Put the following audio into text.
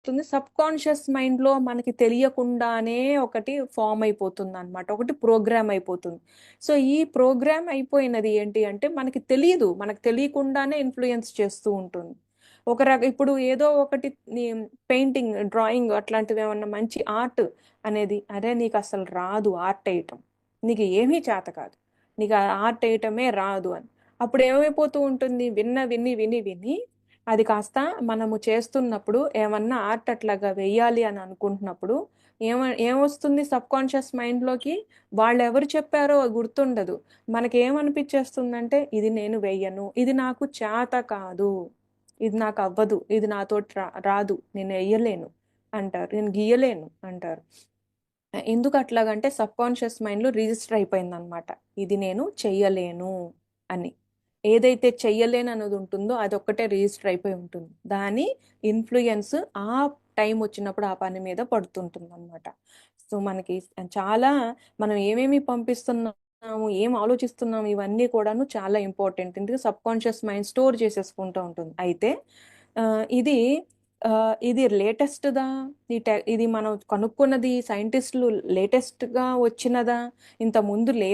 అవుతుంది sub conscious మైండ్లో మనకి తెలియకుండానే ఒకటి ఫామ్ అయిపోతుంది అనమాట ఒకటి ప్రోగ్రామ్ అయిపోతుంది. సో ఈ ప్రోగ్రామ్ అయిపోయినది ఏంటి అంటే మనకి తెలియదు మనకు తెలియకుండానే ఇన్ఫ్లుయెన్స్ చేస్తూ ఉంటుంది. ఒక రక ఇప్పుడు ఏదో ఒకటి పెయింటింగ్ డ్రాయింగ్ అట్లాంటివి ఏమన్నా మంచి ఆర్ట్ అనేది అరే నీకు అసలు రాదు ఆర్ట్ వేయటం. నీకు ఏమీ చేత కాదు. నీకు ఆ ఆర్ట్ వేయటమే రాదు అని. అప్పుడు ఏమైపోతూ ఉంటుంది? విన్న విని విని విని అది కాస్త మనము చేస్తున్నప్పుడు ఏమన్నా ఆర్ట్ అట్లాగా వెయ్యాలి అని అనుకుంటున్నప్పుడు ఏమ ఏమొస్తుంది సబ్ కాన్షియస్ మైండ్లోకి? వాళ్ళు ఎవరు చెప్పారో గుర్తుండదు. మనకి ఏమనిపించేస్తుందంటే ఇది నేను వేయను. ఇది నాకు చేత కాదు. ఇది నాకు అవ్వదు ఇది నాతో రా రాదు. నేను వేయలేను అంటారు. నేను గీయలేను అంటారు. ఎందుకు అట్లాగంటే సబ్ కాన్షియస్ మైండ్లో రిజిస్టర్ అయిపోయింది అనమాట ఇది నేను చెయ్యలేను అని. ఏదైతే చెయ్యలేను అన్నది ఉంటుందో అది ఒక్కటే రిజిస్టర్ అయిపోయి ఉంటుంది. దాని ఇన్ఫ్లుయెన్స్ ఆ టైం వచ్చినప్పుడు ఆ పని మీద పడుతుంటుంది అనమాట సో మనకి చాలా మనం ఏమేమి పంపిస్తున్నాము ఏం ఆలోచిస్తున్నాము ఇవన్నీ కూడాను చాలా ఇంపార్టెంట్. ఎందుకంటే సబ్ కాన్షియస్ మైండ్ స్టోర్ చేసేసుకుంటూ ఉంటుంది. అయితే ఇది ఇది లేటెస్ట్దా? ఈ టె ఇది మనం కనుక్కున్నది సైంటిస్టులు లేటెస్ట్గా వచ్చినదా? ఇంత ముందు లే